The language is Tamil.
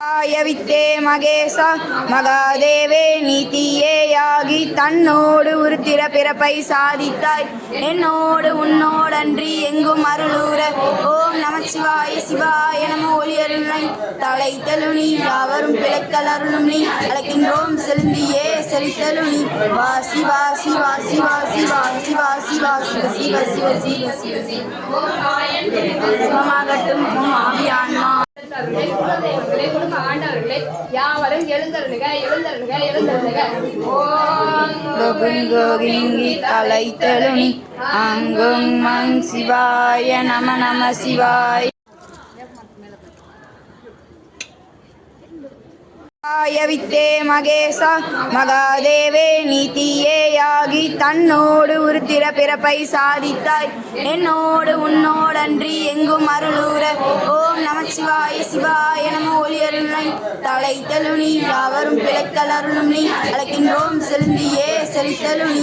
ஆயவித்தே மகேசா மகாதேவே நீதியேயாகி தன்னோடு உருத்திர பிறப்பை சாதித்தாய். என்னோடு உன்னோடன்றி எங்கும் அருளூர ஓம் நமச்சிவாய சிவாய நம ஒளியருளை தலை தெலுனி யாவரும் பிழைத்தல் அருளும் நீ. அழைக்கின்றோம் செலுந்தியே செழித்தலும் நீ. வா சிவா சிவா சிவா சிவா சிவா சிவா சிவ சிவ சிவ சிவ சிவ சிவமாகட்டும் ஆவி ஆன்மா எழுந்தருளே, குலதெய்வங்களே, குடும்ப ஆண்டவர்களே, யாவரும் எழுந்தருளுக எழுந்தருளுக எழுந்தருளுக. அங்கும் மங் சிவாய நம நம சிவாய. வித்தே மகேச மகாதேவே நீதியேயாகி தன்னோடு உருத்திர பிறப்பை சாதித்தாய். என்னோடு உன்னோடன்றி எங்கும் அருளூர ஓ சிவாய சிவாய நம ஒளி ஒளியருளை தலை தெலுனி யாவரும் பிழைத்தல் அருளும் நீ. அழைக்கின்றோம் செலுந்தியே செலுத்தலு நீ